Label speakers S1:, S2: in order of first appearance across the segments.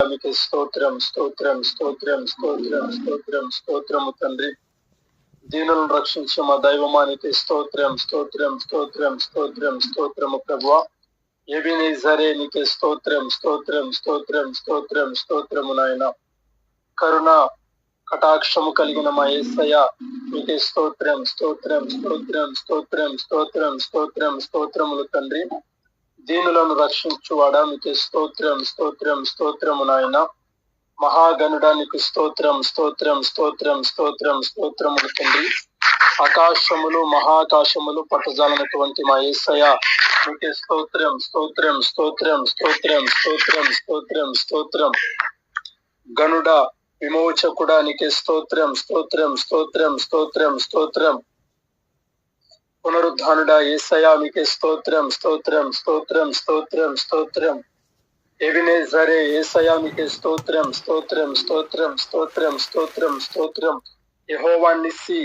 S1: మీకు స్తోత్రం స్తోత్రం స్తోత్రం స్తోత్రం స్తోత్రం స్తోత్రము తండ్రి దీనులను రక్షించు మా దైవమానికి స్తోత్రం స్తోత్రం స్తోత్రం స్తోత్రం స్తోత్రము ప్రభు ఏవి సరే నీకే స్తోత్రం స్తోత్రం స్తోత్రం స్తోత్రం స్తోత్రము నాయన కరుణ కటాక్షము కలిగిన మా ఏసయ మీకే స్తోత్రం స్తోత్రం స్తోత్రం స్తోత్రం స్తోత్రం స్తోత్రం స్తోత్రములు తండ్రి దీనులను రక్షించువాడా మీకే స్తోత్రం స్తోత్రం స్తోత్రము నాయన మహాగణుడానికి స్తోత్రం స్తోత్రం స్తోత్రం స్తోత్రం స్తోత్రములు తండ్రి ఆకాశములు మహాకాశములు పట్టజాలనటువంటి మా ఏసయ మీకే స్తోత్రం స్తోత్రం స్తోత్రం స్తోత్రం స్తోత్రం స్తోత్రం స్తోత్రం గనుడ విమోచకుడానికి స్తోత్రం స్తోత్రం స్తోత్రం స్తోత్రం స్తోత్రం పునరుద్ధానుడా ఏసయా మీకే స్తోత్రం స్తోత్రం స్తోత్రం స్తోత్రం స్తోత్రం ఎవినే సరే ఏసయా మీకే స్తోత్రం స్తోత్రం స్తోత్రం స్తోత్రం స్తోత్రం స్తోత్రం యహోవా నిస్సి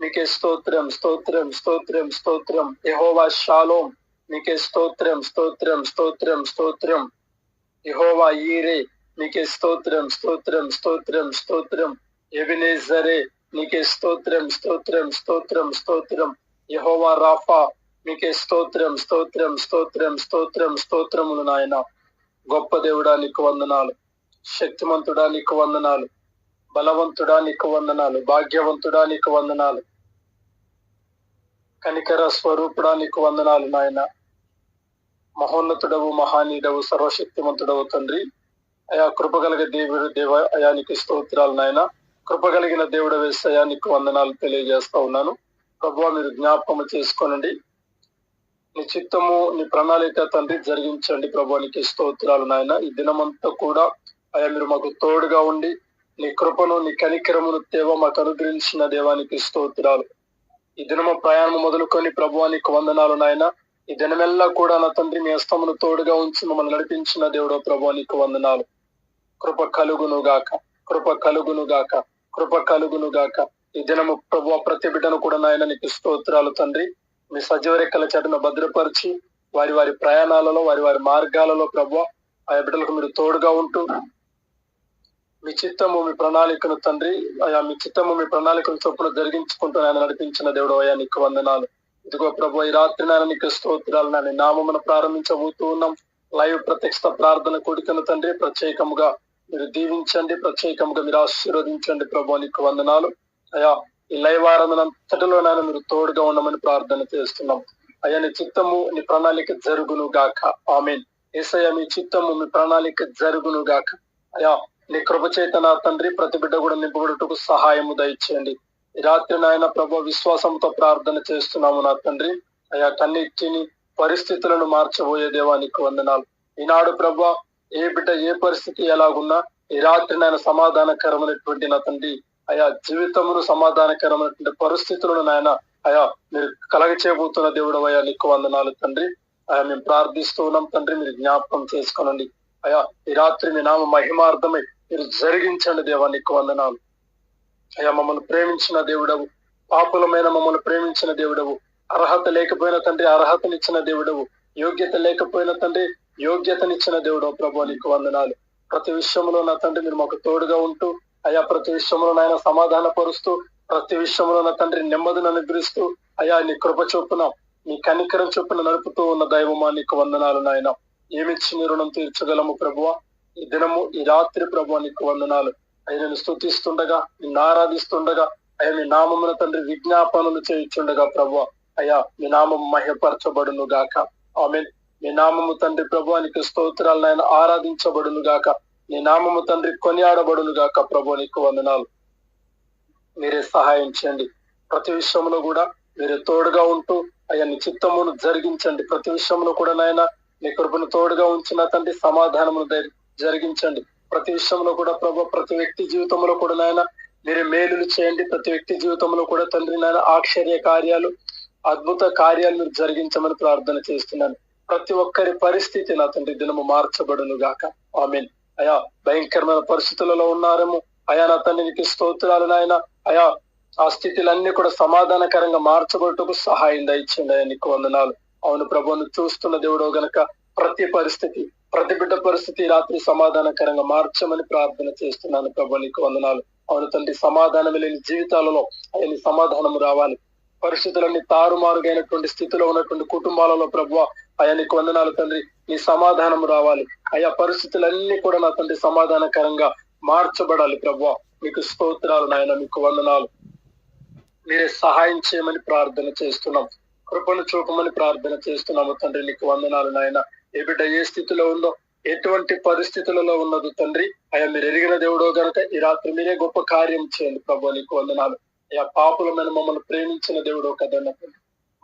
S1: మీకే స్తోత్రం స్తోత్రం స్తోత్రం స్తోత్రం యహోవా షాలోం మీకే స్తోత్రం స్తోత్రం స్తోత్రం స్తోత్రం యహోవా ఈరే నీకే స్తోత్రం స్తోత్రం స్తోత్రం స్తోత్రం ఎవినే సరే నీకే స్తోత్రం స్తోత్రం స్తోత్రం స్తోత్రం యహోవా రాఫా మీకే స్తోత్రం స్తోత్రం స్తోత్రం స్తోత్రం స్తోత్రములు నాయన. గొప్ప దేవుడా నీకు వందనాలు. శక్తిమంతుడా నీకు వందనాలు. బలవంతుడా నీకు వందనాలు. భాగ్యవంతుడా నీకు వందనాలు. కనికర స్వరూపుడా నీకు వందనాలు నాయన. మహోన్నతుడవు మహానీయుడవు సర్వశక్తిమంతుడవు తండ్రి. అయా కృపగలిగే దేవుడు దేవ అయానికి స్తోత్రాలు నాయన. కృపగలిగిన దేవుడు వేస్తే అయానికి వందనాలు తెలియజేస్తా ఉన్నాను. ప్రభు మీరు జ్ఞాపకము చేసుకోనండి. నీ చిత్తము నీ ప్రణాళిక తండ్రి జరిగించండి ప్రభానికి స్తోత్రాలు నాయన. ఈ దినమంతా కూడా అయా మీరు మాకు తోడుగా ఉండి నీ కృపను నీ కనికరమును తేవ మాకు అనుగ్రహించిన దేవానికి స్తోత్రాలు. ఈ దినము ప్రయాణం మొదలుకొని ప్రభువానికి వందనాలు నాయన. ఈ దినమెల్లా కూడా నా తండ్రి మీ అస్తమును తోడుగా ఉంచి మమ్మల్ని నడిపించిన దేవుడో ప్రభువానికి వందనాలు. కృప కలుగును గాక కృప కలుగును గాక కృప కలుగును గాక ఈ దినము ప్రభు ప్రతి బిడ్డను కూడా నాయన నీకు స్తోత్రాలు తండ్రి. మీ సజీవ రెక్కల చెట్టును భద్రపరిచి వారి వారి ప్రయాణాలలో వారి వారి మార్గాలలో ప్రభు ఆ బిడ్డలకు మీరు తోడుగా ఉంటూ మీ చిత్తము మీ ప్రణాళికను తండ్రి ఆయా మీ చిత్తము మీ ప్రణాళికను చొప్పున జరిగించుకుంటూ ఆయన నడిపించిన దేవుడు అయ్యా నీకు వందనాలు. ఇదిగో ప్రభు ఈ రాత్రి నాయన నీకు స్తోత్రాలు. నాని నామమును ప్రారంభించబోతూ ఉన్నాం. లైవ్ ప్రత్యక్ష ప్రార్థన కూడికను తండ్రి ప్రత్యేకముగా మీరు దీవించండి ప్రత్యేకముగా మీరు ఆశీర్వదించండి. ప్రభు నీకు వందనాలు. అయ్యా ఈ లైవ్ నాయన మీరు తోడుగా ఉండమని ప్రార్థన చేస్తున్నాం. అయ్యా నీ చిత్తము నీ ప్రణాళిక జరుగును గాక. ఆమెన్. ఏసయ్య మీ చిత్తము మీ ప్రణాళిక జరుగును గాక. అయ్యా నీ కృపచేత నా తండ్రి ప్రతి బిడ్డ కూడా నింపబడుటకు సహాయము దయచేయండి. ఈ రాత్రి నాయన ప్రభు విశ్వాసంతో ప్రార్థన చేస్తున్నాము నా తండ్రి. అయ్యా కన్నిటిని పరిస్థితులను మార్చబోయే దేవానికి వందనాలు. ఈనాడు ప్రభు ఏ బిడ్డ ఏ పరిస్థితి ఎలాగున్నా ఈ రాత్రి నాయన సమాధానకరమైనటువంటి నా తండ్రి అయా జీవితమును సమాధానకరమైనటువంటి పరిస్థితులను నాయన అయా మీరు కలగ చేయబోతున్న దేవుడు అయ్యా నీకు వందనాలు తండ్రి. అయా మేము ప్రార్థిస్తూ ఉన్నాం తండ్రి మీరు జ్ఞాపకం చేసుకోనండి. అయా ఈ రాత్రి మీ నామ మహిమార్థమై మీరు జరిగించండి దేవా నీకు వందనాలు. అయ్యా మమ్మల్ని ప్రేమించిన దేవుడవు పాపులమైన మమ్మల్ని ప్రేమించిన దేవుడవు అర్హత లేకపోయిన తండ్రి అర్హతనిచ్చిన దేవుడవు యోగ్యత లేకపోయిన తండ్రి యోగ్యతనిచ్చిన దేవుడవు ప్రభు నీకు వందనాలు. ప్రతి విషయంలో నా తండ్రి మీరు మాకు తోడుగా ఉంటూ అయా ప్రతి విషయంలో నాయన సమాధాన పరుస్తూ ప్రతి విషయంలో నా తండ్రి నెమ్మదిని అనుగ్రహిస్తూ అయా నీ కృప చొప్పున నీ కనికరం చొప్పున నడుపుతూ ఉన్న దైవమా నీకు వందనాలు నాయన. ఏమిచ్చి నీ రుణం తీర్చగలము ప్రభువ? ఈ దినము ఈ రాత్రి ప్రభు నీకు వందనాలు. అయ్యా నేను స్థుతిస్తుండగా నిన్ను ఆరాధిస్తుండగా అయ్యా మీ నామమున తండ్రి విజ్ఞాపనలు చేయించుండగా ప్రభు అయ్యా మీ నామం మహ్యపరచబడును గాక ఆమె మీ నామము తండ్రి ప్రభు నీకు స్తోత్రాలు ఆయన ఆరాధించబడును గాక నీ నామము తండ్రి కొనియాడబడులు గాక ప్రభు నీకు వందనాలు. మీరే సహాయం చేయండి. ప్రతి విషయంలో కూడా మీరే తోడుగా ఉంటూ అయ్యా నీ చిత్తమును జరిగించండి. ప్రతి విషయంలో కూడా నాయన నీ కృపను తోడుగా ఉంచిన తండ్రి సమాధానమును జరిగించండి. ప్రతి విషయంలో కూడా ప్రభు ప్రతి వ్యక్తి జీవితంలో కూడా నాయన మీరు మేలులు చేయండి. ప్రతి వ్యక్తి జీవితంలో కూడా తండ్రి నాయన ఆశ్చర్య కార్యాలు అద్భుత కార్యాలు మీరు జరిగించమని ప్రార్థన చేస్తున్నాను. ప్రతి ఒక్కరి పరిస్థితి నా తండ్రి దినము మార్చబడును గాక. ఆమెన్. అయా భయంకరమైన పరిస్థితులలో ఉన్నారేమో. అయా నా తండ్రికి స్తోత్రాలు నాయన. అయా ఆ స్థితిలన్నీ కూడా సమాధానకరంగా మార్చబడుటకు సహాయం దయచండి అయ్యా నీకు వందనాలు. అవును ప్రభువును చూస్తున్న దేవుడో గనక ప్రతి పరిస్థితి ప్రతి బిడ్డ పరిస్థితి రాత్రి సమాధానకరంగా మార్చమని ప్రార్థన చేస్తున్నాను ప్రభు నీకు వందనాలు. అవును తండ్రి సమాధానం లేని జీవితాలలో ఆయన సమాధానం రావాలి. పరిస్థితులన్నీ తారుమారుగైనటువంటి స్థితిలో ఉన్నటువంటి కుటుంబాలలో ప్రభు అయా నీకు వందనాలు తండ్రి. నీ సమాధానం రావాలి. అయా పరిస్థితులన్నీ కూడా నా తండ్రి సమాధానకరంగా మార్చబడాలి ప్రభా మీకు స్తోత్రాలు నాయన మీకు వందనాలు. మీరే సహాయం చేయమని ప్రార్థన చేస్తున్నాం. కృపను చూపమని ప్రార్థన చేస్తున్నాము తండ్రి. నీకు వందనాలు నాయన. ఏ బిడ్డ ఏ స్థితిలో ఉందో ఎటువంటి పరిస్థితులలో ఉన్నదో తండ్రి అయ్యా మీరు ఎరిగిన దేవుడో గనక ఈ రాత్రి మీరే గొప్ప కార్యం చేయండి ప్రభు నీకు వందనాలు. అయ్యా పాపులమైన మమ్మల్ని ప్రేమించిన దేవుడో కదన్న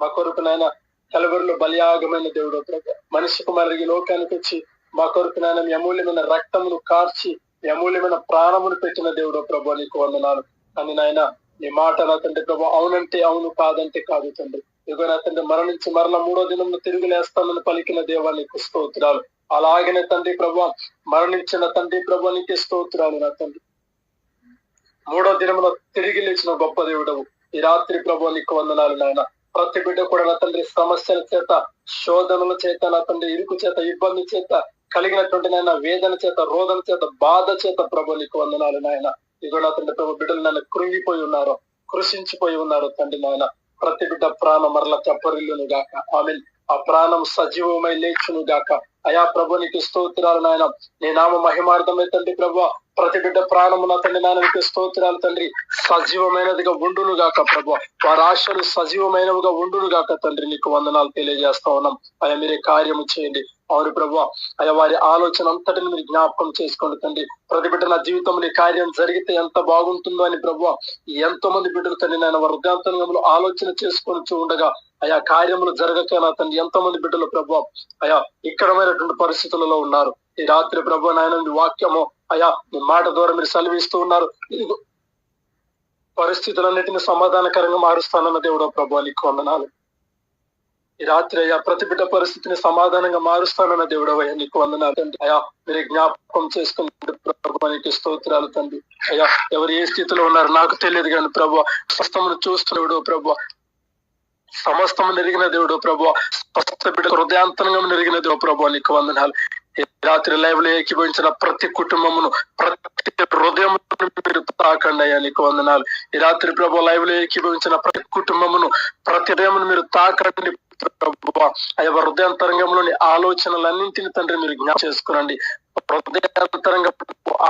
S1: మా కొరకు నాయన కలవరిలో బలియాగమైన దేవుడో ప్రభు మనిషికి ఈ లోకానికి వచ్చి మా కొరకు నాయన మీ అమూల్యమైన రక్తమును కార్చి మీ అమూల్యమైన ప్రాణమును పెట్టిన దేవుడో ప్రభు నీకు వందనాలు. అని నాయన నీ మాట నా తండ్రి ప్రభు అవునంటే అవును కాదంటే కాదు తండ్రి. ఇదిగో నా తండ్రి మరణించి మరల మూడో దినం తిరిగి లేస్తానని పలికిన దేవానికి స్తోత్రాలు. అలాగనే తండ్రి ప్రభు మరణించిన తండ్రి ప్రభు నీకు స్తోత్రాలు నా తండ్రి. మూడో దినమున తిరిగి లేచిన గొప్ప దేవుడవు. ఈ రాత్రి ప్రభు నీకు వందనాలు నాయన. ప్రతి బిడ్డ కూడా నా తండ్రి సమస్యల చేత శోధనల చేత నా తండ్రి ఇరుకు చేత ఇబ్బంది చేత కలిగినటువంటి నాయన వేదన చేత రోదన చేత బాధ చేత ప్రభు నీకు వందనాలు నాయన. ఇదో నా తండ్రి ప్రభు బిడ్డలు నన్ను కృంగిపోయి ఉన్నారు కృషించిపోయి ఉన్నారు తండ్రి నాయన. ప్రతి బిడ్డ ప్రాణం మరల తెప్పరిల్లును గాక. ఆమె ఆ ప్రాణం సజీవమై లేచును గాక. అయా ప్రభు నీకు స్తోత్రాలు నాయన. నీ నామ మహిమార్థమే తండ్రి ప్రభు. ప్రతి బిడ్డ ప్రాణము నా తండ్రి నాయన నీకు స్తోత్రాలు తండ్రి. సజీవమైనదిగా ఉండును గాక ప్రభు. వారి ఆశలు సజీవమైనవిగా ఉండును గాక తండ్రి నీకు వందనాలు తెలియజేస్తా ఉన్నాం. అయా మీరే కార్యము చేయండి. అవును ప్రభు. అయ్యా వారి ఆలోచన అంతటిని మీరు జ్ఞాపకం చేసుకోండి తండ్రి. ప్రతి బిడ్డ నా జీవితంలో కార్యం జరిగితే ఎంత బాగుంటుందో అని ప్రభు. ఎంతో మంది బిడ్డలు తండ్రి నేను వృద్ధాంతరంగంలో ఆలోచన చేసుకొని ఉండగా అయా కార్యములు జరగక నా తండ్రి? ఎంతో మంది బిడ్డలు ప్రభు. అయా ఇక్కడమైనటువంటి పరిస్థితులలో ఉన్నారు. ఈ రాత్రి ప్రభు నాయన మీ వాక్యము అయా మీ మాట ద్వారా మీరు సెలవిస్తూ ఉన్నారు. పరిస్థితులన్నిటిని సమాధానకరంగా మారుస్తానన్న దేవుడు ప్రభు నీకు వందనాలు. ఈ రాత్రి అయ్యా ప్రతి బిడ్డ పరిస్థితిని సమాధానంగా మారుస్తానన్న దేవుడు అయ్యా నీకు వందనాలు తండ్రి. అయ్యా మీరు జ్ఞాపకం చేసుకుని ప్రభు నీకు స్తోత్రాలు తండ్రి. అయ్యా ఎవరు ఏ స్థితిలో ఉన్నారు నాకు తెలియదు కానీ ప్రభు స్వస్థమును చూస్తున్నాడు ప్రభు. సమస్తము నెరిగిన దేవుడు ప్రభు. స్వస్థ బిడ్డ హృదయాంతరంగా నెరిగిన దేవుడు ప్రభు నీకు వందనాలు. రాత్రి లైవ్లో ఏకీభవించిన ప్రతి కుటుంబమును ప్రతి హృదయం మీరు తాకండి అయ్యా నీకు వందనాలు. ఈ రాత్రి ప్రభు లైవ్లో ఏకీభవించిన ప్రతి కుటుంబమును ప్రతి హృదయమును మీరు తాకండి ప్రభు అయ్యా హృదయాంతరంగంలోని ఆలోచనలన్నింటిని తండ్రి మీరు జ్ఞాపం చేసుకునండి. హృదయాంతరంగ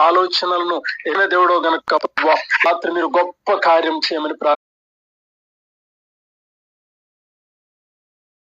S1: ఆలోచనలను ఏమే దేవుడో గనక రాత్రి మీరు గొప్ప కార్యం చేయమని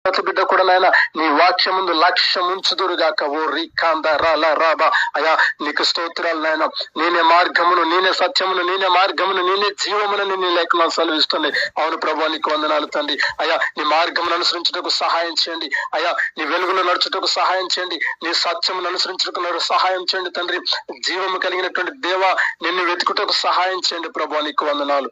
S1: ప్రతి బిడ్డ కూడా నాయన నీ వాక్యం ముందు లక్ష్యం ఉంచుదురుగాక ఓ రీకాంద రాల రాబా అయా నీకు స్తోత్రాలు నాయన. నేనే మార్గమును నేనే సత్యమును నేనే మార్గమును నేనే జీవమును నీ లేఖనాలు సెలవిస్తుంది. అవును ప్రభు నీకు వందనాలు తండ్రి. అయా నీ మార్గమును అనుసరించుటకు సహాయం చేయండి. అయా నీ వెలుగులో నడుచుటకు సహాయం చేయండి. నీ సత్యమును అనుసరించుటకు సహాయం చేయండి తండ్రి. జీవము కలిగినటువంటి దేవ నిన్ను వెతుకుటకు సహాయం చేయండి ప్రభు నీకు వందనాలు.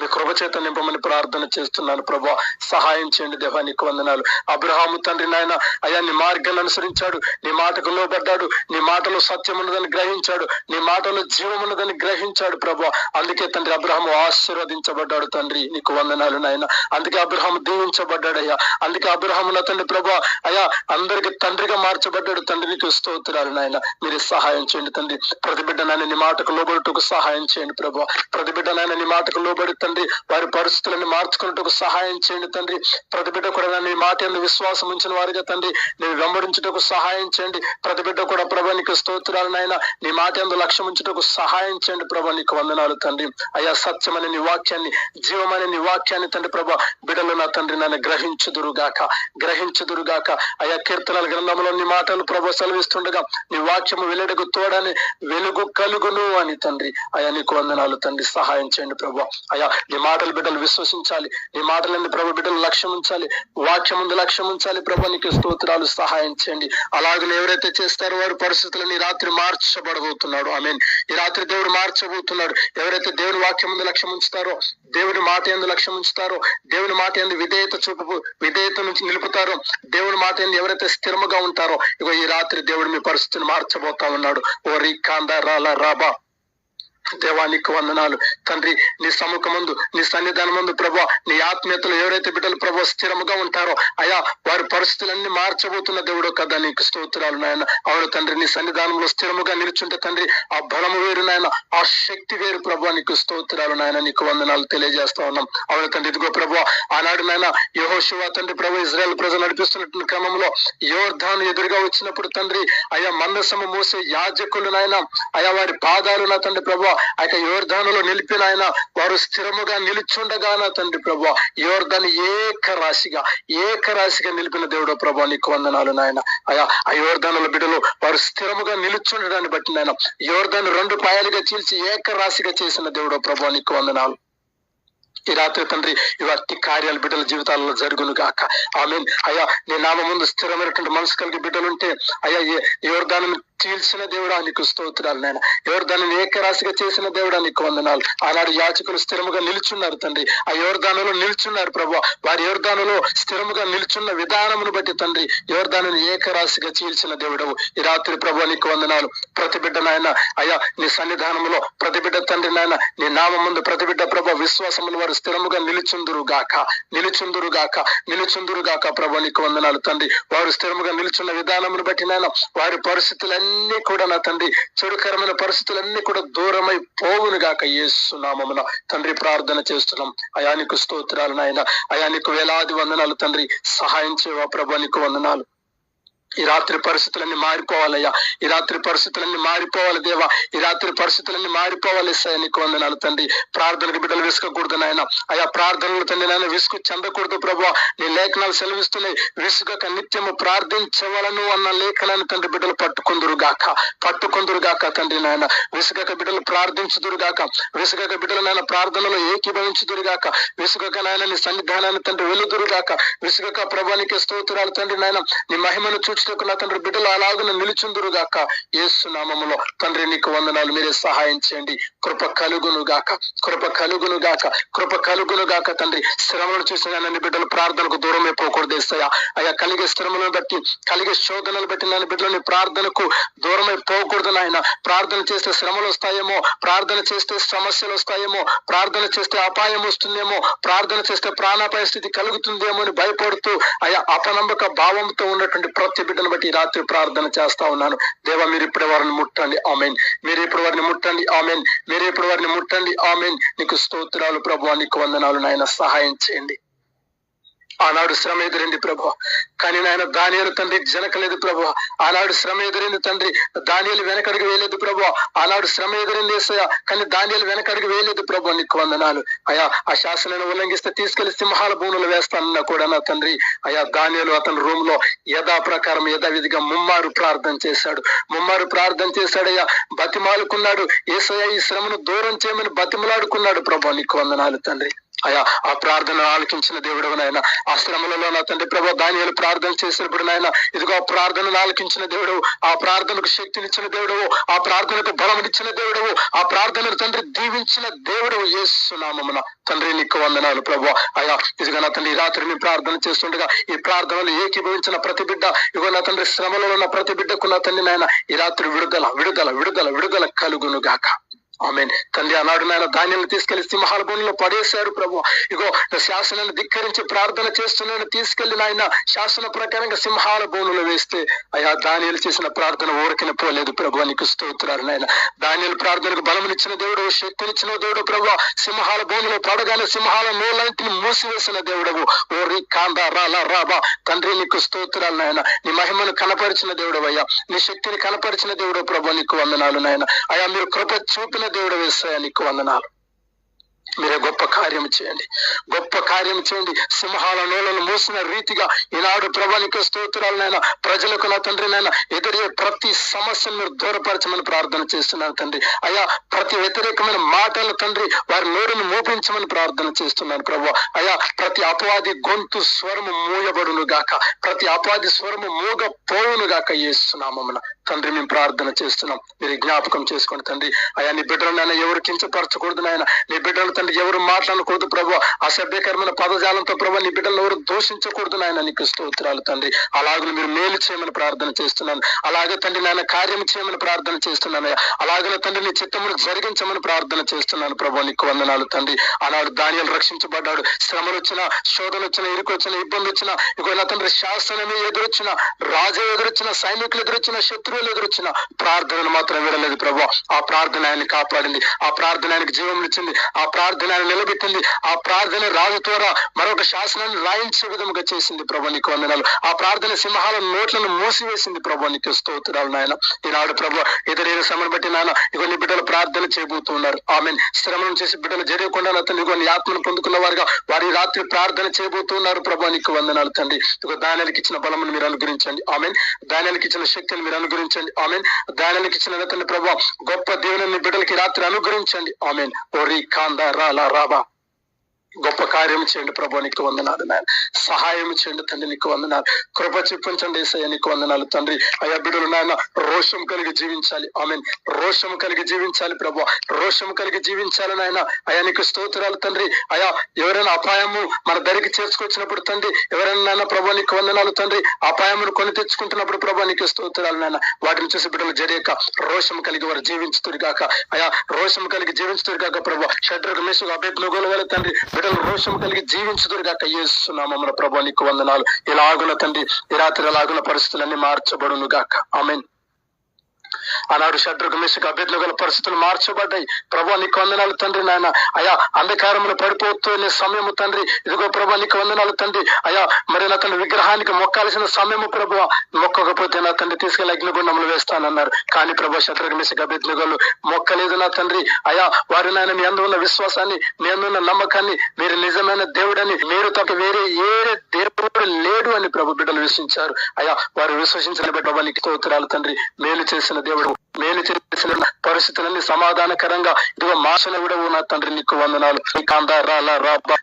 S1: మీ కృపచేత నింపమని ప్రార్థన చేస్తున్నాను ప్రభా. సహాయం చేయండి దేవా నీకు వందనాలు. అబ్రహాము తండ్రి నాయన అయ్యా నీ మార్గాన్ని అనుసరించాడు. నీ మాటకు లోబడ్డాడు. నీ మాటలో సత్యం ఉన్నదని గ్రహించాడు. నీ మాటలో జీవం ఉన్నదని గ్రహించాడు ప్రభా. అందుకే తండ్రి అబ్రహాము ఆశీర్వదించబడ్డాడు తండ్రి. నీకు వందనాలు నాయన. అందుకే అబ్రహాము దీవించబడ్డాడు అయ్యా. అందుకే అబ్రహాము నా తండ్రి ప్రభా అయ్యా అందరికి తండ్రిగా మార్చబడ్డాడు తండ్రి. నీకు స్తోత్రాలు నాయన. మీరు సహాయం చేయండి తండ్రి. ప్రతి బిడ్డ నాయన నీ మాటకు లోబడుటకు సహాయం చేయండి ప్రభా. ప్రతి బిడ్డ నాయన నీ మాటకు లోబడి తండ్రి వారి పరిస్థితులను మార్చుకున్నట్టుకు సహాయం చేయండి తండ్రి. ప్రతి బిడ్డ కూడా నీ మాట విశ్వాసం ఉంచిన వారిగా తండ్రి నేను వెంబడించుటకు సహాయం చేయండి. ప్రతి బిడ్డ కూడా ప్రభా నీకు స్తోత్రాలు నాయన. నీ మాట ఎందు లక్ష్యం ఉంచుటకు సహాయం చేయండి ప్రభా నీకు వందనాలు తండ్రి. అయ్యా సత్యమని నీ వాక్యాన్ని జీవమని నీ వాక్యాన్ని తండ్రి ప్రభా బిడ్డలు నా తండ్రి నన్ను గ్రహించుదురుగాక గ్రహించుదురుగాక. అయ్యా కీర్తనల గ్రంథంలో నీ మాటలు ప్రభు సెలవిస్తుండగా నీ వాక్యము వెలుడుకు తోడని వెలుగు కలుగును అని తండ్రి. అయ్యా నీకు వందనాలు తండ్రి. సహాయం చేయండి ప్రభు. అయ్యా నీ మాటలు బిడ్డలు విశ్వసించాలి. నీ మాటలన్నీ ప్రభు బిడ్డలు లక్ష్యం ఉంచాలి. వాక్యం ముందు లక్ష్యం ఉంచాలి. ప్రభు నీకు స్తోత్రాలు సహాయం చేయండి. అలాగనే ఎవరైతే చేస్తారో వారి పరిస్థితులను ఈ రాత్రి మార్చబడబోతున్నాడు. ఐ మీన్ ఈ రాత్రి దేవుడు మార్చబోతున్నాడు. ఎవరైతే దేవుని వాక్యం ముందు లక్ష్యం ఉంచుతారో దేవుని మాట ఎందు లక్ష్యం ఉంచుతారో దేవుని మాట ఎందు విధేయత చూపు విధేయత నుంచి నిలుపుతారో దేవుని మాట ఎందు ఎవరైతే స్థిరముగా ఉంటారో ఇగో ఈ రాత్రి దేవుడు మీ పరిస్థితిని మార్చబోతా ఉన్నాడు. ఓ రీ కాందా రాలా రాబా. దేవానికి వందనాలు తండ్రి నీ సముఖమందు నీ సన్నిధానం ముందు ప్రభా నీ ఆత్మీయతలు ఎవరైతే బిడ్డలు ప్రభా స్థిరముగా ఉంటారో అయా వారి పరిస్థితులన్నీ మార్చబోతున్న దేవుడు కదా నీకు స్తోత్రాలు నాయన. అవును తండ్రి నీ సన్నిధానంలో స్థిరముగా నిలుచుంటే తండ్రి ఆ బలము వేరు నాయన ఆ శక్తి వేరు ప్రభా నీకు స్తోత్రాలు నాయన నీకు వందనాలు తెలియజేస్తా ఉన్నాం. అవును తండ్రి ఇదిగో ప్రభా ఆనాడు నాయన యహోశివ తండ్రి ప్రభు ఇజ్రాయెల్ ప్రజలు నడిపిస్తున్న క్రమంలో యోర్ధాను ఎదురుగా వచ్చినప్పుడు తండ్రి అయా మందసము మూసే యాజకులు నాయన అయా వారి పాదాలు నా తండ్రి ప్రభు ఆ యొక్క యోర్ధానులో నిలిపిన ఆయన వారు స్థిరముగా నిలుచుండగా నా తండ్రి ప్రభు. యోర్ధాను ఏక రాశిగా ఏక రాశిగా నిలిపిన దేవుడు ప్రభు నీకు వందనాలు నాయన. అయా ఆ యోర్ధానుల బిడ్డలు వారు స్థిరముగా నిలుచుండడాన్ని బట్టి నాయన యోర్ధాను రెండు పాయాలుగా చీల్చి ఏక రాశిగా చేసిన దేవుడు ప్రభు నీకు వందనాలు. ఈ రాత్రి తండ్రి ఇవన్నీ కార్యాలు బిడ్డల జీవితాలలో జరుగును గాక. మీన్ అయ్యా నీ నామ ముందు స్థిరమైనటువంటి మనసు కలిగి బిడ్డలుంటే అయ్యా ఎవరు దాని చీల్చిన దేవుడా నీకు స్తోత్రాలు నాయన. ఎవరు దానిని ఏకరాశిగా చేసిన దేవుడా నీకు వందనాలు. ఆనాడు యాచకులు స్థిరముగా నిల్చున్నారు తండ్రి. ఆ యోర్ధానులో నిల్చున్నారు ప్రభు వారి యోర్దానులో స్థిరముగా నిల్చున్న విధానమును బట్టి తండ్రి దానిని ఏకరాశిగా చీల్చిన దేవుడవు. ఈ రాత్రి ప్రభు నీకు వందనాలు. ప్రతి బిడ్డ నాయన అయ్యా నీ సన్నిధానంలో ప్రతి బిడ్డ తండ్రి నాయన నీ నామ ముందు ప్రతి బిడ్డ ప్రభు విశ్వాసములు వారు స్థిరముగా నిలుచుందురు గాక నిలుచుందురు గాక నిలుచుందురు గాక ప్రభు నీకు వందనాలు తండ్రి. వారు స్థిరముగా నిలుచున్న విధానమును బట్టి నాయన వారి పరిస్థితులన్నీ కూడా నా తండ్రి చెడుకరమైన పరిస్థితులన్నీ కూడా దూరమై పోవును గాక ఏసునామమున తండ్రి ప్రార్థన చేస్తున్నాం. అయానికి స్తోత్రాలు నాయన. అయానికి వేలాది వందనాలు తండ్రి. సహాయం చేయవా ప్రభు నీకు వందనాలు. ఈ రాత్రి పరిస్థితులన్నీ మారిపోవాలయ్యా. ఈ రాత్రి పరిస్థితులన్నీ మారిపోవాలి దేవా. ఈ రాత్రి పరిస్థితులన్నీ మారిపోవాలి సార్ నీకు వందనాలు తండ్రి. ప్రార్థనకు బిడ్డలు విసుకకూడదు నాయన. అయా ప్రార్థనలు తండ్రి నాయన విసుగు చెందకూడదు ప్రభు నీ లేఖనాలు సెలవిస్తున్నాయి. విసుగక నిత్యము ప్రార్థించవలను అన్న లేఖనాన్ని తండ్రి బిడ్డలు పట్టుకుందురు గాక. పట్టుకుందురు గాక తండ్రి నాయన. విసుగక బిడ్డలు ప్రార్థించుదురు గాక. విసుగక బిడ్డలు నాయన ప్రార్థనలో ఏకీభవించుదురు గాక. విసుగక నాయన నీ సన్నిధానాన్ని తండ్రి వెలుదురు గాక. విసుగక ప్రభానికి స్తోత్రాలు తండ్రి నాయన. నీ మహిమను చూచి నా తండ్రి బిడ్డలు అలాగున నిలుచుందురు గాక యేసు నామములో తండ్రి నీకు వందనాలు మీరే సహాయం చేయండి. కృప కలుగును గాక కృప కలుగును గాక కృప కలుగును గాక తండ్రి. శ్రమను చూసిన నన్ను బిడ్డలు ప్రార్థనకు దూరం అయిపోకూడదు ఇస్తాయా అయ్యా కలిగే శ్రమలను బట్టి కలిగే శోధనలు బట్టి నన్ను బిడ్డలని ప్రార్థనకు దూరమై పోకూడదు నాయన. ప్రార్థన చేస్తే శ్రమలు వస్తాయేమో ప్రార్థన చేస్తే సమస్యలు వస్తాయేమో ప్రార్థన చేస్తే అపాయం వస్తుందేమో ప్రార్థన చేస్తే ప్రాణాపాయ స్థితి కలుగుతుందేమో అని భయపడుతూ అయా అపనమ్మక భావంతో ఉన్నటువంటి ప్రతి బిడ్డను బట్టి ఈ రాత్రి ప్రార్థన చేస్తా ఉన్నాను. దేవా మీరు ఇప్పుడు వారిని ముట్టండి. ఆమెన్. మీరు ఇప్పుడు వారిని ముట్టండి. ఆమెన్. మీరు ఇప్పుడు వారిని ముట్టండి. ఆమెన్. నీకు స్తోత్రాలు ప్రభు నీకు వందనాలు నాయన సహాయం చేయండి. ఆనాడు శ్రమ ఎదురింది ప్రభు. కానీ నాయన దానియలు తండ్రి జనకలేదు ప్రభు. ఆనాడు శ్రమ ఎదురింది తండ్రి దానియలు వెనకడికి వేయలేదు ప్రభు. ఆనాడు శ్రమ ఎదురింది ఏసయ్య. కానీ దానియలు వెనకడికి వేయలేదు ప్రభు నీకు వందనాలు. అయా ఆ శాసనాన్ని ఉల్లంఘిస్తే తీసుకెళ్ళి సింహాల భూములు వేస్తానన్నా కూడా నా తండ్రి. అయా దానియలు అతని రూమ్లో యథా ప్రకారం యథావిధిగా ముమ్మారు ప్రార్థన చేశాడు. ముమ్మారు ప్రార్థన చేశాడయ్యా బతిమాలుకున్నాడు. ఏసయ్య ఈ శ్రమను దూరం చేయమని బతిమలాడుకున్నాడు ప్రభు నీకు వందనాలు తండ్రి. అయా ఆ ప్రార్థన ఆలకించిన దేవుడు నాయన ఆ శ్రమలలో నా తండ్రి ప్రభు దానియాలు ప్రార్థన చేసినప్పుడు నాయన ఇదిగో ఆ ప్రార్థనను ఆలకించిన దేవుడు ఆ ప్రార్థనకు శక్తినిచ్చిన దేవుడు ఆ ప్రార్థనకు బలమునిచ్చిన దేవుడు ఆ ప్రార్థనకు తండ్రి దీవించిన దేవుడు ఏసునామమున తండ్రి నీకు వందనాలు ప్రభు. అయా ఇదిగో నా తండ్రి ఈ రాత్రి నీ ప్రార్థన చేస్తుండగా ఈ ప్రార్థనలు ఏకీభవించిన ప్రతి బిడ్డ ఇదిగో నా తండ్రి శ్రమలలో ఉన్న ప్రతి బిడ్డకు నా తండ్రి నాయన ఈ రాత్రి విడుదల విడుదల విడుదల విడుదల కలుగును గాక ఆమె తండ్రి ఆనాడు నాయన ధాన్యాన్ని తీసుకెళ్ళి సింహాల భూమిలో పడేశారు ప్రభు. ఇగో శాసనాన్ని ధిక్కరించి ప్రార్థన చేస్తున్నాను. తీసుకెళ్ళి నాయన శాసన ప్రకారంగా సింహాల భూములు వేస్తే అయా ధాన్యాలు చేసిన ప్రార్థన ఊరికిన పోలేదు ప్రభు నీకు స్తోత్రాలు నాయన. ధాన్యాల ప్రార్థనకు బలమునిచ్చిన దేవుడు శక్తినిచ్చిన దేవుడు ప్రభు. సింహాల భూమిలో పడగానే సింహాల నూలంటిని మూసివేసిన దేవుడవు. ఓరి కాంద రాలా రాబా తండ్రి నీకు స్తోత్రాలు నాయన. నీ మహిమను కనపరిచిన దేవుడు అయ్యా నీ శక్తిని కనపరిచిన దేవుడు ప్రభు నీకు వందనాలు నాయన. అయా మీరు కృప చూపిన దేవుడు వేస్తాయా వందనాలు. మీరే గొప్ప కార్యం చేయండి. గొప్ప కార్యం చేయండి. సింహాల నోలను మూసిన రీతిగా ఈనాడు ప్రభానికి స్తోత్రాలనైనా ప్రజలకు నా తండ్రి నాయన ఎదురే ప్రతి సమస్యను మీరు దూరపరచమని ప్రార్థన చేస్తున్నాను తండ్రి. అయ్యా ప్రతి వ్యతిరేకమైన మాటలు తండ్రి వారి నోరును మోపించమని ప్రార్థన చేస్తున్నాను ప్రభు. అయ్యా ప్రతి అపవాది గొంతు స్వరము మూయబడును గాక. ప్రతి అపవాది స్వరము మూగ పోవును గాక చేస్తున్నామన్న తండ్రి మేము ప్రార్థన చేస్తున్నాం. మీరు జ్ఞాపకం చేసుకోండి తండ్రి. అయ్యా నీ బిడ్డలు నాయన ఎవరు కించపరచకూడదు నాయన. నీ బిడ్డలు తండ్రి ఎవరు మాట్లాడకూడదు ప్రభు. అసభ్యకరమైన పదజాలంతో ప్రభు నీ బిడ్డలను ఎవరు దూషించకూడదు నాయన నీకు స్తోత్రాలు తండ్రి. అలాగే మీరు మేలు చేయమని ప్రార్థన చేస్తున్నాను. అలాగే తండ్రి నాయన కార్యం చేయమని ప్రార్థన చేస్తున్నాను. అలాగే తండ్రి నీ చిత్తమును జరిగించమని ప్రార్థన చేస్తున్నాను ప్రభు. నీకు వందనాలు తండ్రి. ఆనాడు దానియాలు రక్షించబడ్డాడు. శ్రమలు వచ్చిన శోధన వచ్చిన ఇరుకు వచ్చిన ఇబ్బంది వచ్చిన ఇక తండ్రి శాసనమే ఎదురొచ్చిన రాజు ఎదురొచ్చిన సైనికులు ఎదురొచ్చిన శత్రువులు ఎదురొచ్చిన ప్రార్థనను మాత్రం విడలేదు ప్రభు. ఆ ప్రార్థన ఆయన్ని కాపాడింది. ఆ ప్రార్థన ఆయనకు జీవం ఇచ్చింది. ఆ ప్రార్థన ఆయన నిలబెట్టింది. ఆ ప్రార్థన రాజు ద్వారా మరొక శాసనాన్ని రాయించే విధముగా చేసింది ప్రభు నీకు వందనాలు. ఆ ప్రార్థన సింహాల నోట్లను మూసివేసింది ప్రభు నీకు స్తోత్రాలు నాయన. ఈనాడు ప్రభు ఎదురైన శ్రమను బట్టి నాయన ఇగో నీ బిడ్డలు ప్రార్థన చేయబోతున్నారు. ఆమె శ్రమను చేసి బిడ్డలు జరగకుండా అతను తండ్రి ఇగో నీ ఆత్మను పొందుకున్న వారుగా వారి రాత్రి ప్రార్థన చేయబోతున్నారు ప్రభు నీకు వందనాలు తండ్రి. ఇక దానికి ఇచ్చిన బలమును మీరు అనుగ్రహించండి. ఆమె దానికి ఇచ్చిన శక్తిని మీరు అనుగ్రహించండి. ఆమె దానికి ఇచ్చిన తండ్రి ప్రభు గొప్ప దేవుని బిడ్డలకి రాత్రి అనుగ్రహించండి. ఆమె ఓరి కాందా రాలా రాబా గొప్ప కార్యం చేయండి ప్రభు నీకు వందనాలు నాయన. సహాయం చేయండి తండ్రి నీకు వందనాలు. కృప చూపించండి ఏసయ్య నీకు వందనాలు తండ్రి. అయ్యా బిడ్డలు నాయన రోషం కలిగి జీవించాలి. ఆమె రోషం కలిగి జీవించాలి ప్రభు. రోషం కలిగి జీవించాలి నాయన. అయ్యా నీకు స్తోత్రాలు తండ్రి. అయ్యా ఎవరైనా అపాయము మన దరికి చేర్చుకొచ్చినప్పుడు తండ్రి ఎవరైనా నాయన ప్రభు నీకు వందనాలు తండ్రి. అపాయమును కొని తెచ్చుకుంటున్నప్పుడు ప్రభు నీకు స్తోత్రాలు నాయన. వాటిని చూసి బిడ్డలు జరియక రోషం కలిగి వారు జీవించుతురు కాక అయా రోషం కలిగి జీవించుతురు కాక ప్రభు. షడ్రకు మేసుగా అభ్యర్థులు తండ్రి. బిడ్డలు రోషం కలిగి జీవించుదురు గాక మన ప్రభు నీకు వందనాలు. ఇలాగున తండ్రి ఈ రాత్రి ఎలాగున పరిస్థితులన్నీ మార్చబడును గాక ఆమెన్. ఆనాడు షడ్రకు మిసుకు అభ్యర్థులు గల పరిస్థితులు మార్చబడ్డాయి. ప్రభా నీకు వందనాలు తండ్రి నాయన. అయా అంధకారములు పడిపోతున్న సమయము తండ్రి. ఇదిగో ప్రభా నీకు వందనాలు తండ్రి. అయా మరి నా తన విగ్రహానికి మొక్కాల్సిన సమయము ప్రభు. మొక్కకపోతే నా తండ్రి తీసుకెళ్ళి అగ్నిగుండములు వేస్తానన్నారు. కానీ ప్రభా షడ్రకు మిసుకు అభ్యర్థులు మొక్కలేదు నా తండ్రి. అయా వారి నాయన మీ అందు ఉన్న విశ్వాసాన్ని మీ అందున్న నమ్మకాన్ని మీరు నిజమైన దేవుడని మీరు తప్ప వేరే ఏ దేవుడు లేడు అని ప్రభు బిడ్డలు విశ్వసించారు. అయా వారు విశ్వసించిన బిడ్డ వాళ్ళకి స్తోత్రాలు తండ్రి. మేలు చేసిన దేవుడు మేలు చేసిన పరిస్థితులన్నీ సమాధానకరంగా ఇదిగో మాసిన విడవు నా తండ్రి నీకు వందనాలు. కాందా రాలా రాబా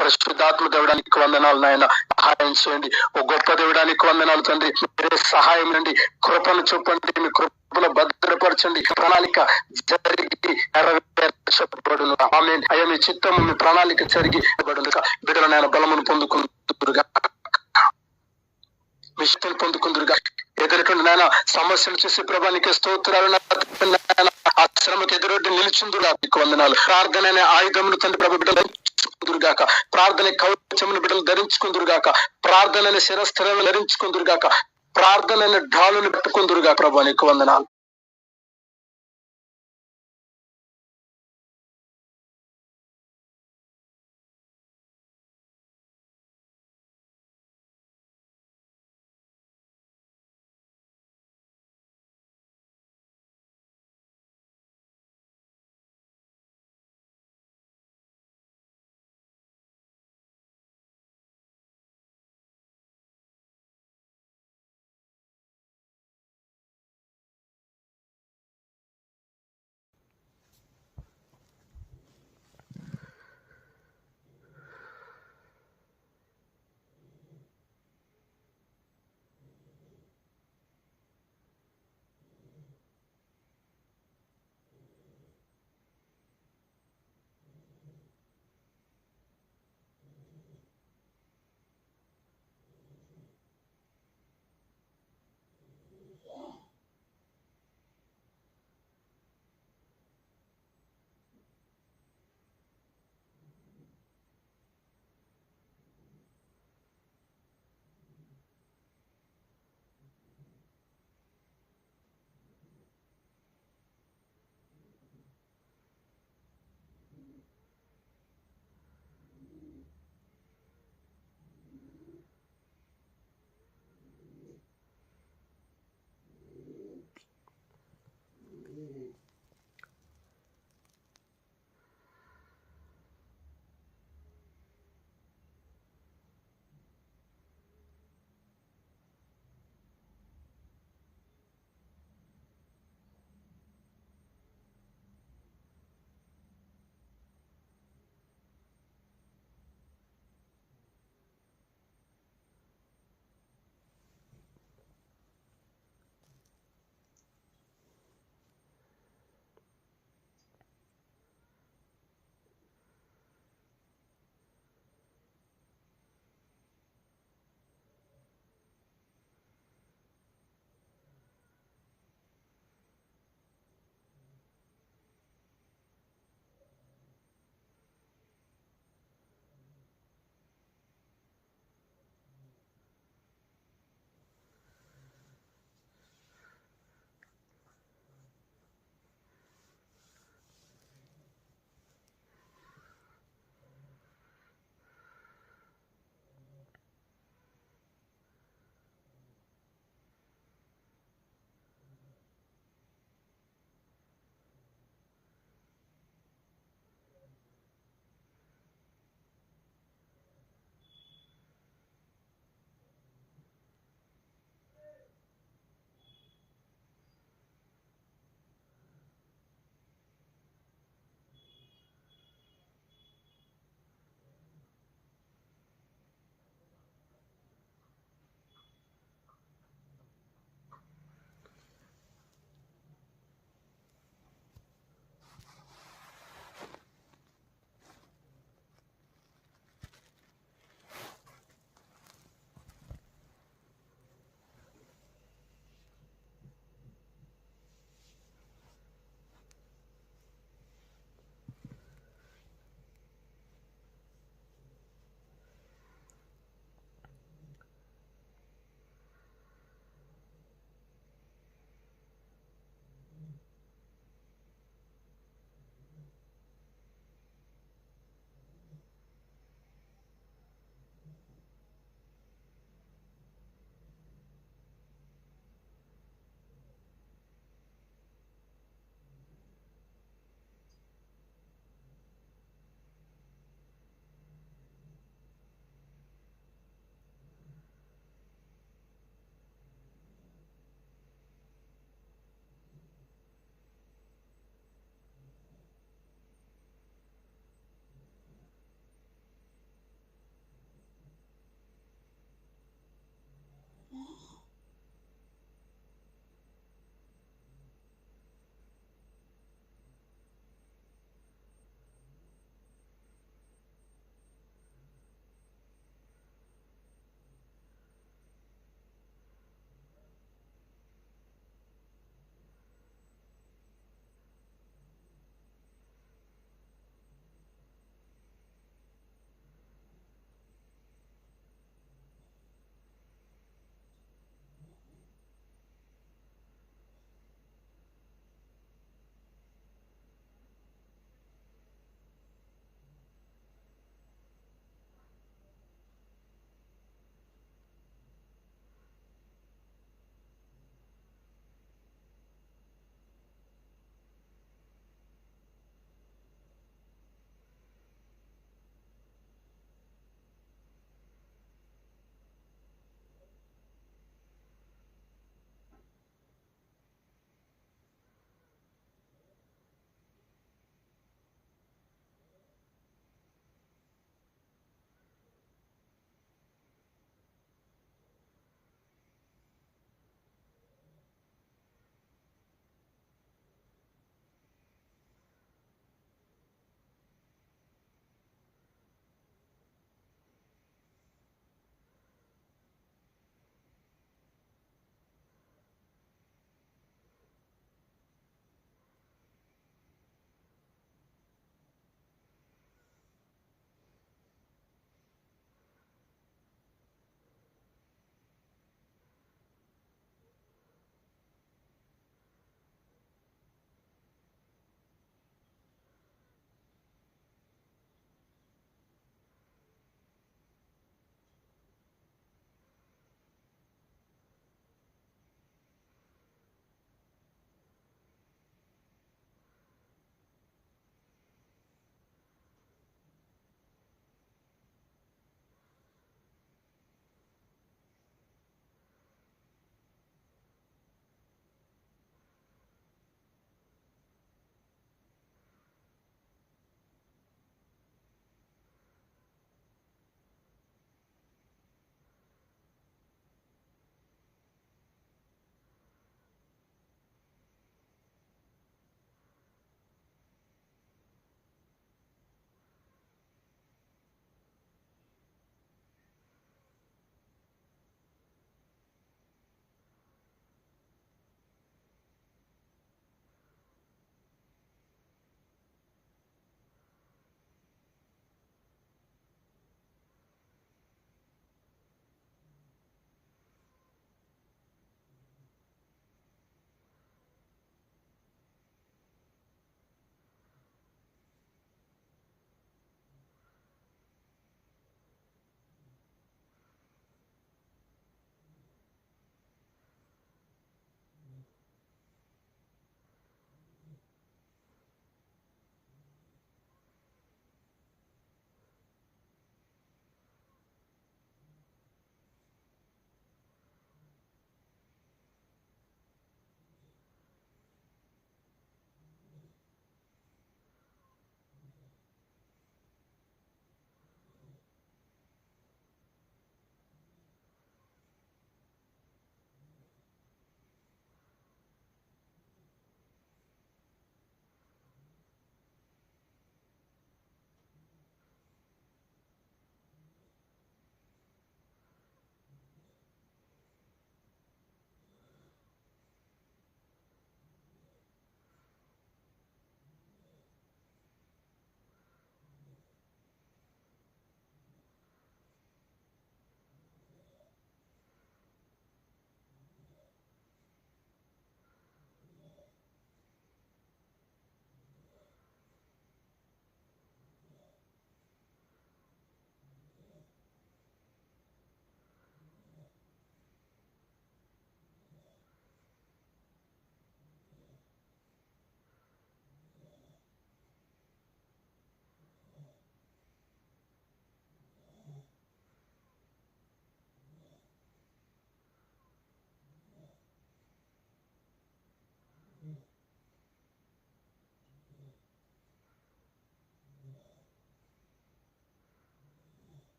S1: పరిశుద్ధాత్మ దేవడానికి వందనాలు నాయన. సహాయం చేయండి ఓ గొప్ప దేవుడానికి వందనాలు తండ్రి. మీరే సహాయం అండి కృపను చూపండి. మీ కృపను భద్రపరచండి. ప్రణాళిక జరిగి నెరవేర్చబడును. ఆమె అయ్యా మీ చిత్తము మీ ప్రణాళిక జరిగి బడును బిడ్డల నాయన బలమును పొందుకుందురుగా మీ శక్తిని పొందుకుందురుగా ఎదురుకుండా నాయన. సమస్యలు చూసి ప్రభానికి స్తోత్రాలు ఆ శ్రమకు ఎదురొడ్డి నిలుచుందురా మీకు వందనాలు. ప్రార్థన అనే ఆయుధమును తండ్రి ప్రభు బిడ్డలు ధరించుకుందురుగాక ప్రార్థన కవచమును బిడ్డలు ధరించుకుందురుగాక ప్రార్థన అనే శిరస్థలను ధరించుకుందురుగాక ప్రార్థన అనే ఢాలుని పెట్టుకుందురుగా ప్రభు నీకు వందనాలు.